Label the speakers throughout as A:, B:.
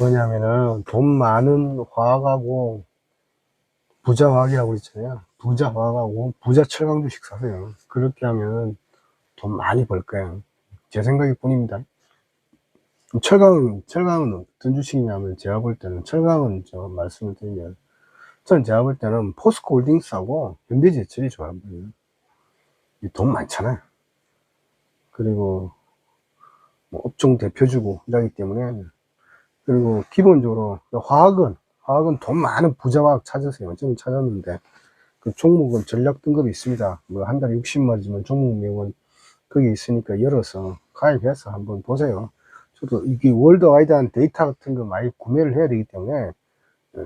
A: 뭐냐면은 돈 많은 화학하고 부자 화학이라고 있잖아요. 부자 화학하고 부자 철강 주식 사세요. 그렇게 하면 돈 많이 벌 거예요. 제 생각일 뿐입니다. 철강은, 철강은 어떤 주식이냐면 제가 볼 때는 철강은 저 말씀을 드리면 저는 제가 볼 때는 포스코 홀딩스하고 현대제철이 좋아요. 이돈 많잖아요. 그리고 뭐 업종 대표주고 이러기 때문에 그리고 기본적으로 화학은 화학은 돈 많은 부자화학 찾으세요. 저는 찾았는데 그 종목은 전략 등급이 있습니다. 뭐 한 달에 60마리지만 종목명은 거기 있으니까 열어서 가입해서 한번 보세요. 저도 이게 월드와이드 한 데이터 같은 거 많이 구매를 해야 되기 때문에 어,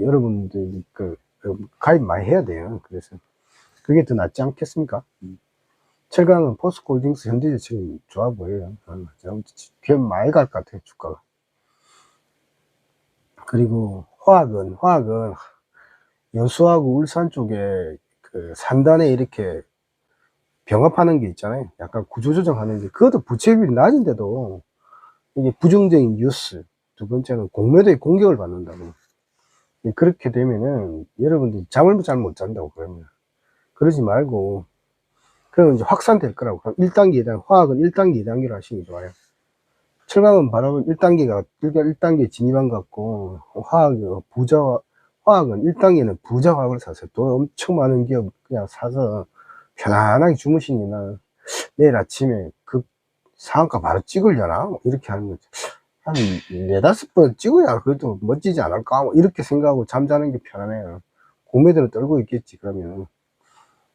A: 여러분들이 그 어, 가입 많이 해야 돼요. 그래서 그게 더 낫지 않겠습니까? 철강은 포스코홀딩스 현대제철이 좋아 보여요. 어, 제가 꽤 많이 갈 것 같아요, 주가가. 그리고 화학은, 화학은 여수하고 울산 쪽에 그 산단에 이렇게 병합하는 게 있잖아요. 약간 구조조정하는 게, 그것도 부채비율이 낮은데도 이게 부정적인 뉴스. 두 번째는 공매도의 공격을 받는다고. 그렇게 되면은 여러분들이 잠을 잘 못 잔다고 그러면. 그러지 말고, 그러면 이제 확산될 거라고. 그럼 1단계, 2단계, 화학은 1단계, 2단계로 하시는 게 좋아요. 철강은 바로 1단계가, 1단계 진입한 것 같고, 화학은 부자, 화학은 1단계는 부자 화학을 사세요. 돈 엄청 많은 기업 그냥 사서 편안하게 주무시니까 내일 아침에 그 상한가 바로 찍으려나? 뭐 이렇게 하는 거죠. 한 네다섯 번 찍어야 그래도 멋지지 않을까? 뭐 이렇게 생각하고 잠자는 게 편하네요. 공매도를 떨고 있겠지, 그러면.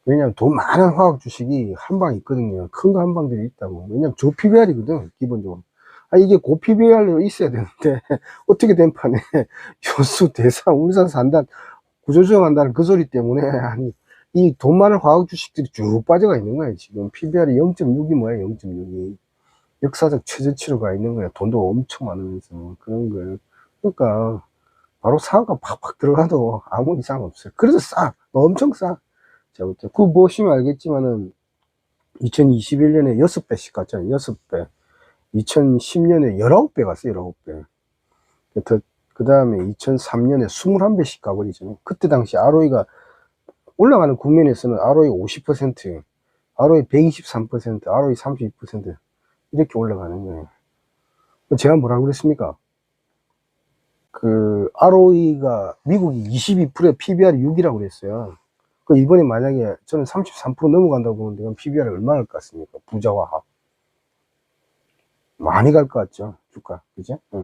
A: 왜냐면 돈 많은 화학 주식이 한 방 있거든요. 큰 거 한 방들이 있다고. 왜냐면 조피비알이거든, 기본적으로. 아, 이게 고피비알로 있어야 되는데, 어떻게 된 판에, 요수, 대상, 울산 산단, 구조조정한다는 그 소리 때문에, 아니, 이 돈 많은 화학 주식들이 쭉 빠져가 있는 거예요, 지금. PBR이 0.6이 뭐야, 0.6이. 역사적 최저치로 가 있는 거야. 돈도 엄청 많으면서. 그런 거예요. 그러니까, 바로 상한가 팍팍 들어가도 아무 이상 없어요. 그래서 싸. 엄청 싸. 자, 그 보시면 알겠지만은, 2021년에 6배씩 갔잖아요. 6배. 2010년에 19배 갔어요, 19배. 그, 그 다음에 2003년에 21배씩 가버리잖아요. 그때 당시 ROE가 올라가는 국면에서는 ROE 50%, ROE 123%, ROE 32% 이렇게 올라가는 거예요. 제가 뭐라고 그랬습니까? 그 ROE가 미국이 22%에 PBR이 6이라고 그랬어요. 그 이번에 만약에 저는 33% 넘어간다고 보는데 그럼 PBR이 얼마나 갈것 같습니까? 부자화학. 많이 갈 것 같죠, 주가. 그죠? 응.